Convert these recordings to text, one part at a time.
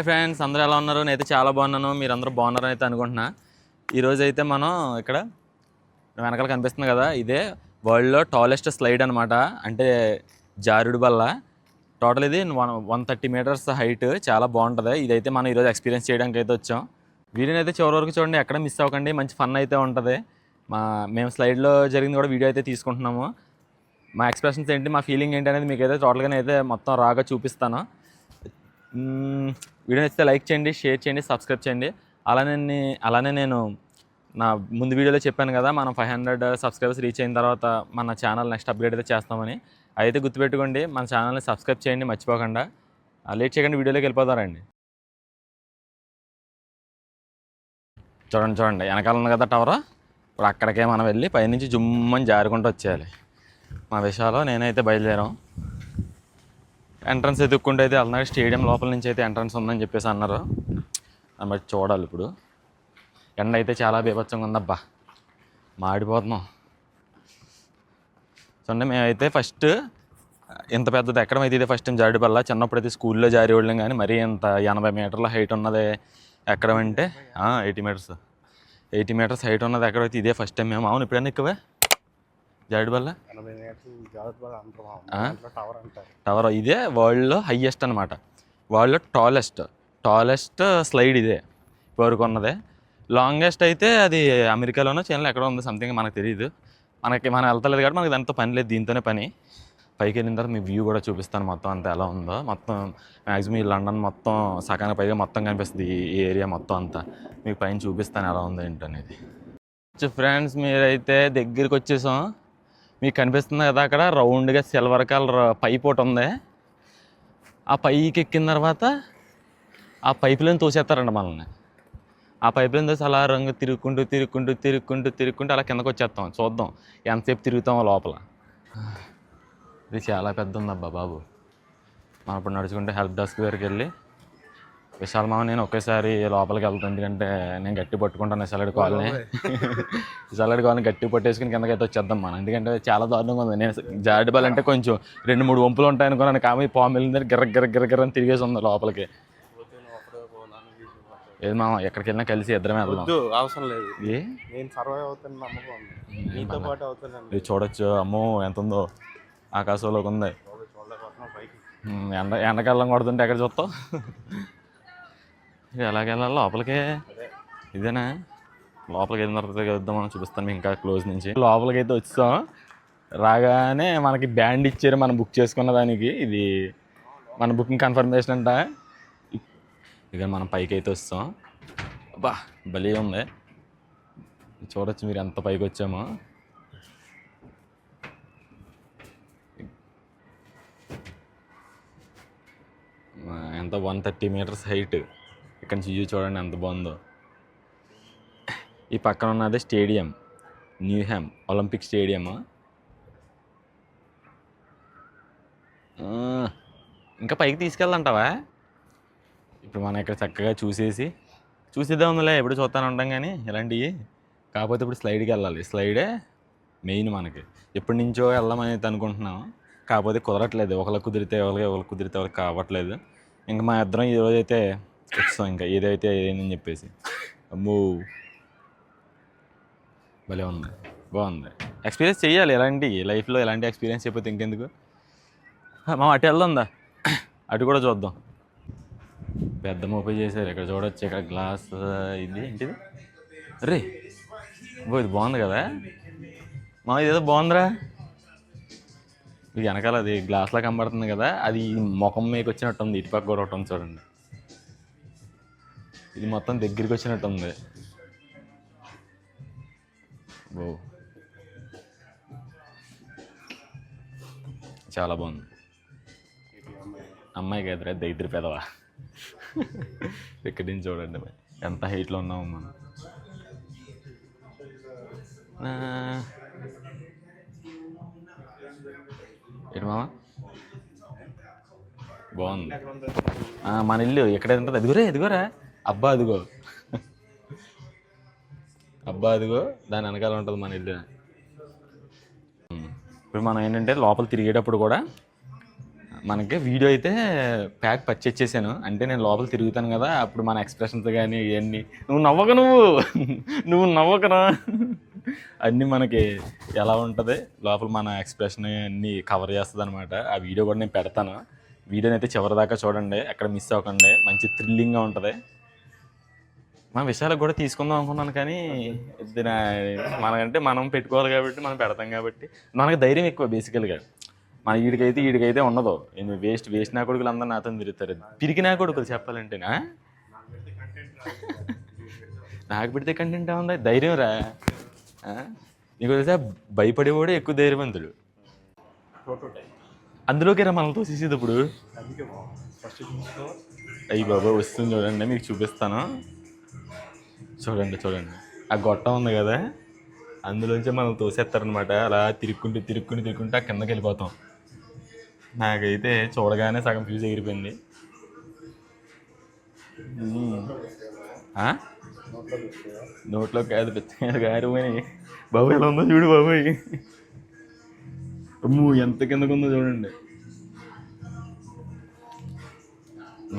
Hi friends అందరూ ఎలా ఉన్నారు? నేనైతే చాలా బాగున్నాను. మీరు అందరూ బాగున్నారని అయితే అనుకుంటున్నా. ఈరోజు అయితే మనం ఇక్కడ వెనకాల కనిపిస్తుంది కదా ఇదే వరల్డ్లో టాలెస్ట్ స్లైడ్ అనమాట అంటే జారుడు బల్ల. టోటల్ ఇది one one thirty metres height. చాలా బాగుంటుంది. ఇదైతే మనం ఈరోజు ఎక్స్పీరియన్స్ చేయడానికి అయితే వచ్చాం. వీడియోని అయితే చివరి వరకు చూడండి ఎక్కడ మిస్ అవ్వకండి. మంచి ఫన్ అయితే ఉంటుంది. మా మేము స్లైడ్లో జరిగింది కూడా వీడియో అయితే తీసుకుంటున్నాము. మా ఎక్స్ప్రెషన్స్ ఏంటి మా ఫీలింగ్ ఏంటి అనేది మీకు అయితే టోటల్గా అయితే మొత్తం రాగా చూపిస్తాను. వీడియో నచ్చితే లైక్ చేయండి షేర్ చేయండి సబ్స్క్రైబ్ చేయండి. అలానే అలానే నేను నా ముందు వీడియోలో చెప్పాను కదా మనం ఫైవ్ హండ్రెడ్ సబ్స్క్రైబర్స్ రీచ్ అయిన తర్వాత మన ఛానల్ నెక్స్ట్ అప్గ్రేడ్ అయితే చేస్తామని. అయితే గుర్తుపెట్టుకోండి మన ఛానల్ని సబ్స్క్రైబ్ చేయండి మర్చిపోకుండా. లేట్ చేయకండి వీడియోలోకి వెళ్ళిపోతారండి చూడండి చూడండి వెనకాల ఉంది కదా టవర్. ఇప్పుడు అక్కడికే మనం వెళ్ళి పైనుంచి జుమ్మని జారుకుంటూ వచ్చేయాలి. మా విషయాలు నేనైతే బయలుదేరాం. ఎంట్రన్స్ ఎదుక్కుంటే అయితే వెళ్తున్నారు స్టేడియం లోపల నుంచి అయితే ఎంట్రన్స్ ఉందని చెప్పేసి అన్నారు. మరి బట్టి చూడాలి ఇప్పుడు. ఎండ అయితే చాలా బీభత్సంగా ఉందబ్బా. మాడిపోతున్నాం. చూడండి మేమైతే ఫస్ట్ ఇంత పెద్దది ఎక్కడం అయితే ఇదే ఫస్ట్ టైం జారుడు చిన్నప్పుడు అయితే స్కూల్లో జారి వాళ్ళం కానీ మరీ ఇంత ఎనభై మీటర్ల హైట్ ఉన్నది ఎక్కడం అంటే eighty metres. Eighty metres height ఉన్నది ఎక్కడైతే ఇదే ఫస్ట్ టైం మేము. అవును ఇప్పుడైనా ఎక్కువే? జారుడు బల్ల? ఎనభై మీటర్లు జాగ్రత్త బాగా అంటారు మా ఆ? దాంట్లో టవర్ ఇదే వరల్డ్లో హయ్యెస్ట్ అనమాట వరల్డ్లో టాలెస్ట్ టాలెస్ట్ స్లైడ్ ఇదే. వరకు ఉన్నదే. లాంగెస్ట్ అయితే అది అమెరికాలోనో చైనాలో ఎక్కడో ఉంది సంథింగ్ మనకు తెలియదు మనకి మనం వెళ్తలేదు కాబట్టి మనకి దాంతో పని లేదు దీంతోనే పని. పైకి వెళ్ళిన తర్వాత మీ వ్యూ కూడా చూపిస్తాను మొత్తం అంతా ఎలా ఉందో. మొత్తం మ్యాక్సిమం ఈ లండన్ మొత్తం సగానికి పైగా మొత్తం కనిపిస్తుంది ఈ ఈ ఏరియా మొత్తం అంతా. మీకు పైన చూపిస్తాను ఎలా ఉందో ఏంటనేది ఫ్రెండ్స్ మీరైతే దగ్గరికి వచ్చేసాం. మీకు కనిపిస్తుంది కదా అక్కడ రౌండ్గా సిల్వర్ కలర్ పైప్ ఒకటి ఉంది. ఆ పైకి ఎక్కిన తర్వాత ఆ పైపులను తోసేస్తారండి మనల్ని. ఆ పైపులను తోసి అలా రంగు తిరుక్కుంటూ తిరుక్కుంటూ తిరుక్కుంటూ తిరుక్కుంటూ అలా కిందకు వచ్చేస్తాం. చూద్దాం ఎంతసేపు తిరుగుతామో లోపల. ఇది చాలా పెద్ద ఉందబ్బా బాబు. మనం ఇప్పుడు నడుచుకుంటే హెల్ప్ డెస్క్ దగ్గరికి వెళ్ళి విశాల్ మామ నేను ఒకేసారి లోపలికి వెళ్తాను ఎందుకంటే నేను గట్టి పట్టుకుంటాను విశాలడి కాల్ని. విశాలడి కాల్ని గట్టి పట్టేసుకుని కిందకైతే వచ్చేద్దాం మనం. ఎందుకంటే చాలా దారుణంగా ఉంది. నేను జాడి బాల్ అంటే కొంచెం రెండు మూడు వంపులు ఉంటాయి అనుకున్నాను కానీ పాము వెళ్ళిందని గిర్ర గిర్ర గిర్ర గిర్ర అని తిరిగేసి ఉంది లోపలికి. ఏది మామ ఎక్కడికి వెళ్ళినా కలిసి ఇద్దరమే వెళ్దాం. అవసరం లేదు. ఏ? నేను సర్వైవ్ అవుతాను నమ్మకం ఉంది. మీతో పాటు చూడొచ్చు. అమ్మో ఎంత ఉందో. ఆకాశంలోకి ఉంది. ఎండ ఎండకాలం కొడుతుంటే ఎక్కడ చూస్తావు? ఎలాగెళ్ళాలి లోపలికే? ఇదేనా? లోపలికి వెళ్ళిన తర్వాత మనం చూపిస్తాను ఇంకా క్లోజ్ నుంచి. లోపలికి అయితే వచ్చాం. రాగానే మనకి బ్యాండ్ ఇచ్చారు మనం బుక్ చేసుకున్న దానికి. ఇది మన బుకింగ్ కన్ఫర్మేషన్ అంట. ఇక మనం పైకి అయితే వస్తాం. అబ్బా భలే ఉంది. చూడొచ్చు మీరు ఎంత పైకి వచ్చామో. ఎంత? One thirty metres height. ఇక్కడ నుంచి వ్యూ చూడండి ఎంత బాగుందో. ఈ పక్కన ఉన్నది స్టేడియం న్యూహామ్ ఒలింపిక్ స్టేడియం ఇంకా పైకి తీసుకెళ్ళంటావా ఇప్పుడు మనం ఇక్కడ చక్కగా చూసేసి చూసేద్దాం ఉందిలే ఎప్పుడు చూస్తాను ఉంటాం కానీ ఇలాంటివి. కాకపోతే ఇప్పుడు స్లైడ్కి వెళ్ళాలి. స్లైడే మెయిన్ మనకి. ఎప్పటి నుంచో వెళ్దామని అనుకుంటున్నాం. కాకపోతే కుదరట్లేదు. ఒకళ్ళకి కుదిరితే ఒకరికి ఒకరికి కుదిరితే ఒకరికి కావట్లేదు. ఇంకా మా ఇద్దరం ఈరోజైతే వచ్చాం ఇంకా ఏదైతే అని చెప్పేసి. అమ్మో. భలే ఉంది. బాగుంది. ఎక్స్పీరియన్స్ చేయాలి ఎలాంటి లైఫ్లో ఎలాంటి ఎక్స్పీరియన్స్ అయిపోతే ఇంకెందుకు? మా అటు వెళ్దాందా? అటు కూడా చూద్దాం. పెద్ద మోపై చేశారు. ఇక్కడ చూడొచ్చు? ఇక్కడ గ్లాస్ ఇది ఏంటిది? రే ఓ ఇది బాగుంది కదా. మా ఇదేదో బాగుందిరా. ఇది వెనకాల అది గ్లాస్లా కనబడుతుంది కదా. అది ముఖం మీకు వచ్చినట్టు ఉంది ఇటుపక్క కూడా ఒకటి ఉంది చూడండి. ఇది మొత్తం దగ్గరికి వచ్చినట్టు ఉంది ఓ. చాలా బాగుంది. అమ్మాయి కదరా దగ్గర పెదవా. ఇక్కడి నుంచి చూడండి ఎంత హైట్లో ఉన్నాము మనం. ఆ. ఏంటి మామ? బాగుంది. మన ఇల్లు ఎక్కడ ఉంటుంది? అదిగోరే ఎదిగోరా అబ్బా అదిగో. అబ్బా అదిగో. దాని వెనకాల ఉంటుంది మన ఇల్లు. ఇప్పుడు మనం ఏంటంటే లోపల తిరిగేటప్పుడు కూడా మనకి వీడియో అయితే ప్యాక్ పర్చేజ్ చేశాను. అంటే నేను లోపల తిరుగుతాను కదా అప్పుడు మన ఎక్స్ప్రెషన్స్ కానీ ఇవన్నీ. నువ్వు నవ్వక నువ్వు. నువ్వు నవ్వకరా. అన్నీ మనకి ఎలా ఉంటుంది? లోపల మన ఎక్స్ప్రెషన్ అన్నీ కవర్ చేస్తుంది అనమాట ఆ వీడియో కూడా నేను పెడతాను. వీడియోని అయితే చివరిదాకా చూడండి. ఎక్కడ మిస్ అవ్వకండి. మంచి థ్రిల్లింగ్గా ఉంటుంది. మా విషయాలకు కూడా తీసుకుందాం అనుకున్నాను కానీ మనకంటే మనం పెట్టుకోవాలి కాబట్టి మనం పెడతాం కాబట్టి మనకు ధైర్యం ఎక్కువ బేసికల్గా మన వీడికైతే వీడికైతే ఉండదు. వేస్ట్ వేస్ట్ నా కొడుకులు అందరూ నాతో తిరుగుతారు. పిరికి నా కొడుకులు చెప్పాలంటేనా? నాకు పెడితే కంటెంట్ ఉంది? ధైర్యం రా? నీకు తెలిసా? భయపడేవాడు ఎక్కువ ధైర్యవంతుడు. అందులోకి రా మనల్ని తోసేసేది ఇప్పుడు. అయ్యి బాబా వస్తుంది చూడండి మీకు చూపిస్తాను. చూడండి చూడండి. ఆ గొట్టం ఉంది కదా అందులోంచి మనం తోసేస్తారనమాట అలా తిరుక్కుంటూ తిరుక్కుంటూ తిరుక్కుంటూ ఆ కిందకి వెళ్ళిపోతాం. నాకైతే చూడగానే సగం ఫ్యూజ్ ఎగిరిపోయింది. నోట్లో కాదు పెద్ద గారిపోయినాయి బాబాయ్ ఎలా ఉందో చూడు బాబాయ్. అమ్ము ఎంత కిందకు ఉందో చూడండి.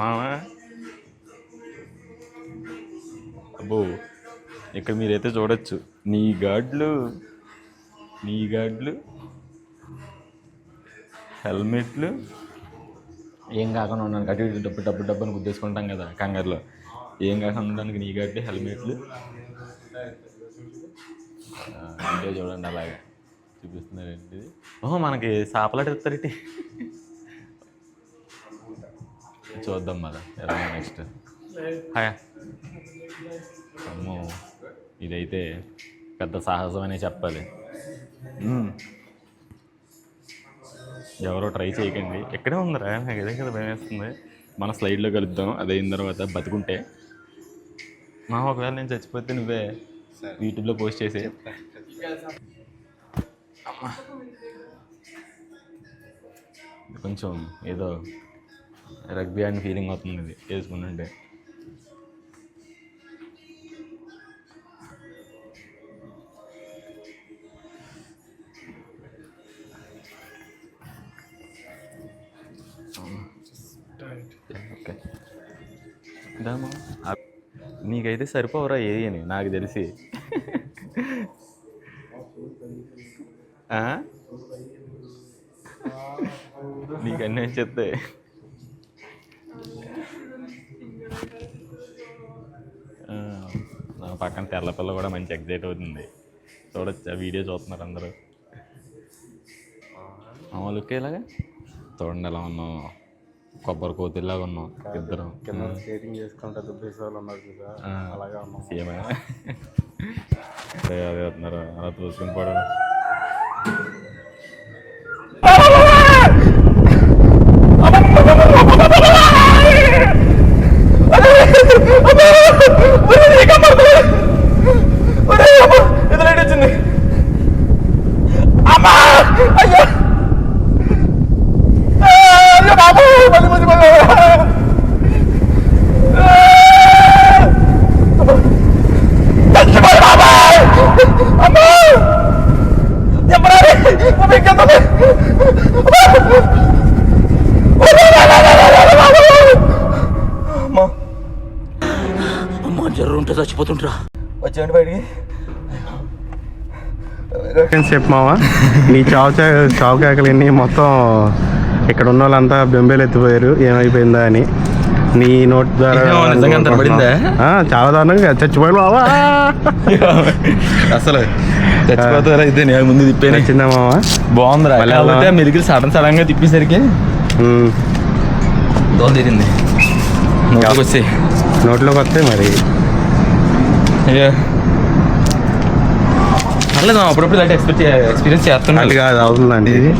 మామా అబ్బో ఇక్కడ మీరైతే చూడొచ్చు. నీ గాడ్లు నీ గాడ్లు హెల్మెట్లు. ఏం కాకుండా ఉండడానికి అటు ఇటు డబ్బు డబ్బు డబ్బుని గుద్దేసుకుంటాం కదా కంగారులో. ఏం కాకుండా ఉండడానికి నీ గాడ్లు హెల్మెట్లు. అంటే చూడండి అలాగే. చూపిస్తున్నారండి ఓహో మనకి సాపలాట ఇస్తారేంటి చూద్దాం మరి ఎలా నెక్స్ట్ హాయ్. అమ్మో ఇదైతే పెద్ద సాహసం అనే చెప్పాలి. ఎవరో ట్రై చేయకండి. ఎక్కడే ఉందిరా? నాకు ఇదే కదా భయం వేస్తుంది. మన స్లైడ్లో కలుద్దాం. అది అయిన తర్వాత బతుకుంటే. మా ఒకవేళ నేను చచ్చిపోతే నువ్వే యూట్యూబ్లో పోస్ట్ చేసి కొంచెం ఏదో రగ్బీ అని ఫీలింగ్ అవుతుంది ఇది. వేసుకుంటుంటే దామా నీకైతే సరిపోవరా ఏది అని నాకు తెలిసి. ఆ? నీకన్నీ చెప్తే. నా పక్కన తెల్లపిల్ల కూడా మంచి ఎగ్జైట్ అవుతుంది. చూడొచ్చు? ఆ వీడియో చూస్తున్నారు అందరూ. మామూలు ఇలాగా చూడండి ఎలా ఉన్నాం కొబ్బరి కోతిలాగా ఉన్నాం ఇద్దరం. కింద స్కేటింగ్ చేసుకుంటే దుబ్బేసే వాళ్ళు ఉన్నారు కదా. అలాగే ఉన్నాం. సీఎం అదే అదే వస్తున్నారు అలా చూసుకుని పోవడం. ఉంటే చచ్చిపోతుంటరా వచ్చేయండి బయటికి. చెప్పు మావా నీ చావు చావు కేకలన్నీ మొత్తం ఇక్కడ ఉన్న వాళ్ళంతా బెంబేలు ఎత్తిపోయారు ఏమైపోయిందా అని. నీ నోట్ ద్వారా చాలా దారుణంగా. చచ్చిపోయాడు మావా అసలు చచ్చిపోతారా? ఇదే నేను ముందు తిప్పేనే? వచ్చిందా మావా? బాగుందిరా. వెళ్దామా? మెలికలు సడన్ సడన్గా తిప్పేసరికి దోలు తీరింది. నోట్లోకి వచ్చి నోట్లోకి వస్తే మరి. అయ్యో. పర్లేదు అప్పుడప్పుడు ఇలాంటి ఎక్స్పెక్ట్ ఎక్స్పీరియన్స్ చేస్తున్నాం అది కాదు అవుతుందండి. ఇది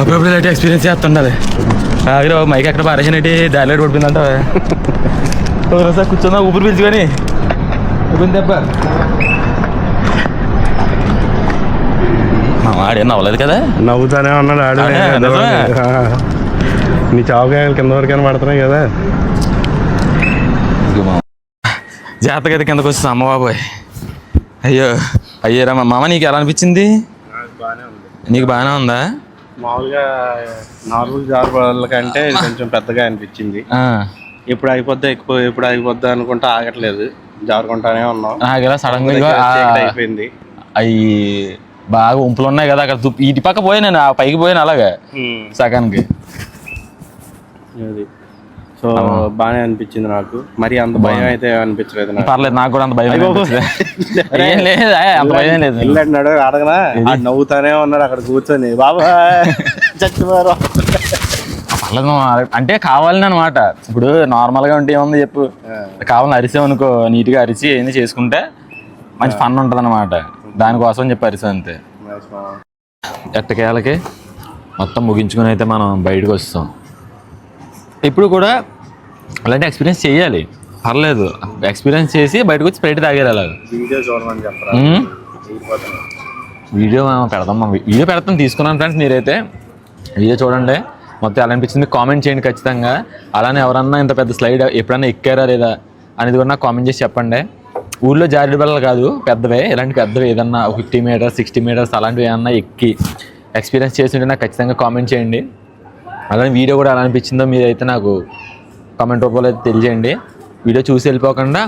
అప్పుడప్పుడు ఇలాంటి ఎక్స్పీరియన్స్ చేస్తుండాలి. ఆగిరా మైక్ ఎక్కడ పారేసినట్టు దారిలో పడిపోయిందంట ఒకసారి కూర్చుందా ఊపిరి పీల్చుకొని అయిపోయింది దెబ్బ. మా వాడేం నవ్వలేదు కదా? నవ్వుతానే ఉన్నాడు ఆడు. నీ చావు కేకలు కింద వరకైనా పడుతున్నాయి కదా? జాతక అయితే కిందకు వస్తుంది అమ్మ బాబోయ్. అయ్యో అయ్యారా మా మామ నీకు ఎలా అనిపించింది? నీకు బాగానే ఉందా? మామూలుగా నార్మల్ జారుల కంటే ఇది కొంచెం పెద్దగా అనిపించింది. ఇప్పుడు అయిపోద్దా ఎక్కువ ఎప్పుడు అయిపోద్దా అనుకుంటా ఆగట్లేదు. జారుకుంటానే ఉన్నాం. సడన్గా అయిపోయింది. అవి బాగా ఉంపులు ఉన్నాయి కదా అక్కడ ఇటు పక్క పోయి నేను పైకి పోయాను అలాగా? సగానికి. అది. సో బాగానే అనిపించింది నాకు. మరి అంత భయం అయితే అనిపించలేదు నాకు. పర్లేదు నాకు కూడా అంత భయం ఏం లేదు అంత భయం లేదు. వెళ్ళాడు అడగనా నవ్వుతానే ఉన్నాడు అక్కడ కూర్చొని. బాబా చచ్చిపోయారు పర్లేదు అంటే కావాలని అనమాట ఇప్పుడు నార్మల్గా ఉంటే ఏముంది చెప్పు. కావాలని అరిసాం అనుకో నీట్గా అరిచి ఏంది చేసుకుంటే మంచి ఫన్ ఉంటది అనమాట దానికోసం చెప్పి అరిసాం అంతే. ఎట్టకేళ్ళకి మొత్తం ముగించుకుని అయితే మనం బయటకు వస్తాం. ఇప్పుడు కూడా అలాంటి ఎక్స్పీరియన్స్ చేయాలి. పర్లేదు. ఎక్స్పీరియన్స్ చేసి బయటకు వచ్చి స్ప్రైట్ తాగేది అలాగ. వీడియో పెడదాం వీడియో పెడతాం తీసుకున్నాను ఫ్రెండ్స్ మీరైతే. వీడియో చూడండి. మొత్తం ఎలా అనిపించింది? కామెంట్ చేయండి ఖచ్చితంగా. అలానే ఎవరన్నా ఇంత పెద్ద స్లైడ్ ఎప్పుడన్నా ఎక్కారా లేదా అనేది కూడా నాకు కామెంట్ చేసి చెప్పండి. ఊళ్ళో జారుడు బల్లలు కాదు పెద్దవే. ఇలాంటి పెద్దవి ఏదన్నా ఫిఫ్టీ మీటర్స్ సిక్స్టీ మీటర్స్ అలాంటివి ఏమన్నా ఎక్కి ఎక్స్పీరియన్స్ చేసి ఉంటే నాకు ఖచ్చితంగా కామెంట్ చేయండి. అలానే వీడియో కూడా ఎలా అనిపించిందో మీరైతే నాకు కామెంట్ రూపంలో అయితే తెలియజేయండి. వీడియో చూసి వెళ్ళిపోకుండా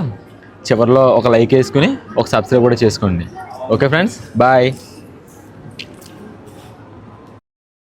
చివరిలో ఒక లైక్ వేసుకుని ఒక సబ్స్క్రైబ్ కూడా చేసుకోండి. Okay friends bye